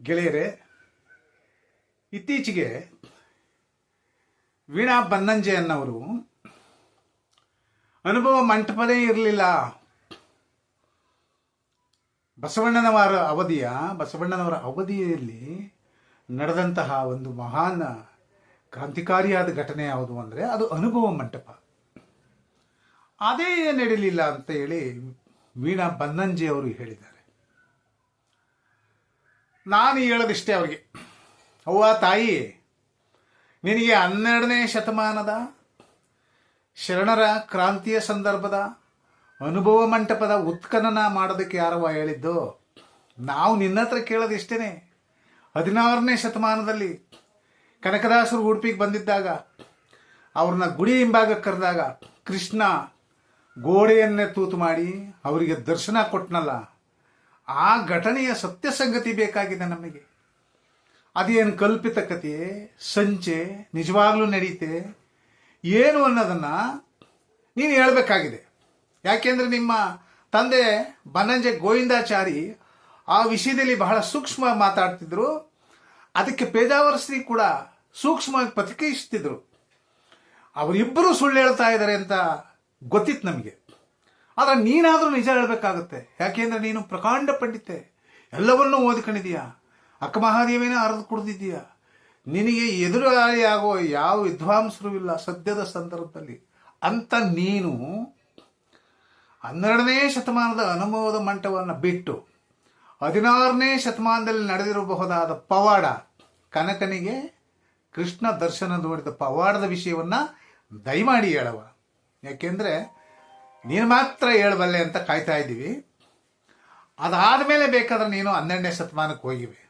ಗೆಳೆಯರೇ, ಇತ್ತೀಚೆಗೆ ವೀಣಾ ಬನ್ನಂಜೆ ಅನ್ನವರು ಅನುಭವ ಮಂಟಪನೇ ಇರಲಿಲ್ಲ. ಬಸವಣ್ಣನವರ ಅವಧಿಯ, ಬಸವಣ್ಣನವರ ಅವಧಿಯಲ್ಲಿ ನಡೆದಂತಹ ಒಂದು ಮಹಾನ್ ಕ್ರಾಂತಿಕಾರಿಯಾದ ಘಟನೆ ಯಾವುದು ಅಂದರೆ, ಅದು ಅನುಭವ ಮಂಟಪ. ಅದೇ ನಡೆಯಲಿಲ್ಲ ಅಂತ ಹೇಳಿ ವೀಣಾ ಬನ್ನಂಜೆ ಅವರು ಹೇಳಿದ್ದಾರೆ. ನಾನು ಹೇಳೋದಿಷ್ಟೇ ಅವ್ರಿಗೆ. ಅವ್ವ ತಾಯಿ, ನಿನಗೆ ಹನ್ನೆರಡನೇ ಶತಮಾನದ ಶರಣರ ಕ್ರಾಂತಿಯ ಸಂದರ್ಭದ ಅನುಭವ ಮಂಟಪದ ಉತ್ಖನನ ಮಾಡೋದಕ್ಕೆ ಯಾರವ ಹೇಳಿದ್ದು? ನಾವು ನಿನ್ನ ಹತ್ರ ಕೇಳೋದಿಷ್ಟೇನೆ. ಹದಿನಾರನೇ ಶತಮಾನದಲ್ಲಿ ಕನಕದಾಸರು ಉಡುಪಿಗೆ ಬಂದಿದ್ದಾಗ, ಅವ್ರನ್ನ ಗುಡಿ ಹಿಂಭಾಗಕ್ಕೆ ಕರೆದಾಗ ಕೃಷ್ಣ ಗೋಡೆಯನ್ನೇ ತೂತು ಮಾಡಿ ಅವರಿಗೆ ದರ್ಶನ ಕೊಟ್ನಲ್ಲ. ಆ ಘಟನೆಯ ಸತ್ಯ ಸಂಗತಿ ಬೇಕಾಗಿದೆ ನಮಗೆ. ಅದೇನು ಕಲ್ಪಿತ ಕಥೆ, ಸಂಚೆ, ನಿಜವಾಗ್ಲೂ ನಡೀತೆ, ಏನು ಅನ್ನೋದನ್ನ ನೀನು ಹೇಳಬೇಕಾಗಿದೆ. ಯಾಕೆಂದ್ರೆ ನಿಮ್ಮ ತಂದೆ ಬನಂಜೆ ಗೋವಿಂದಾಚಾರಿ ಆ ವಿಷಯದಲ್ಲಿ ಬಹಳ ಸೂಕ್ಷ್ಮ ಮಾತಾಡ್ತಿದ್ರು. ಅದಕ್ಕೆ ಪೇಜಾವರ ಶ್ರೀ ಕೂಡ ಸೂಕ್ಷ್ಮವಾಗಿ ಪ್ರತಿಕ್ರಿಯಿಸ್ತಿದ್ರು. ಅವರಿಬ್ಬರು ಸುಳ್ಳು ಹೇಳ್ತಾ ಇದ್ದಾರೆ ಅಂತ ಗೊತ್ತಿತ್ತು ನಮಗೆ. ಆದ್ರೆ ನೀನಾದರೂ ನಿಜ ಹೇಳಬೇಕಾಗುತ್ತೆ. ಯಾಕೆಂದ್ರೆ ನೀನು ಪ್ರಕಾಂಡ ಪಂಡಿತೆ. ಎಲ್ಲವನ್ನೂ ಓದ್ಕೊಂಡಿದೀಯಾ ಅಕ್ಕ ಅರದು ಕುಡಿದಿದ್ದೀಯ? ನಿನಗೆ ಎದುರಾಳಿ ಆಗೋ ಯಾವ ವಿದ್ವಾಂಸರು ಇಲ್ಲ ಸದ್ಯದ ಸಂದರ್ಭದಲ್ಲಿ. ಅಂತ ನೀನು ಹನ್ನೆರಡನೇ ಶತಮಾನದ ಅನುಭವದ ಮಂಟವನ್ನು ಬಿಟ್ಟು ಹದಿನಾರನೇ ಶತಮಾನದಲ್ಲಿ ನಡೆದಿರಬಹುದಾದ ಪವಾಡ, ಕನಕನಿಗೆ ಕೃಷ್ಣ ದರ್ಶನ ನೋಡಿದ ಪವಾಡದ ವಿಷಯವನ್ನ ದಯಮಾಡಿ ಹೇಳವ ಯಾಕೆಂದ್ರೆ ನೀನು ಮಾತ್ರ ಹೇಳಬಲ್ಲೆ ಅಂತ ಕಾಯ್ತಾ ಇದ್ದೀವಿ. ಅದಾದ ಮೇಲೆ ಬೇಕಾದ್ರೆ ನೀನು ಹನ್ನೆರಡನೇ ಶತಮಾನಕ್ಕೆ ಹೋಗಿವೆ.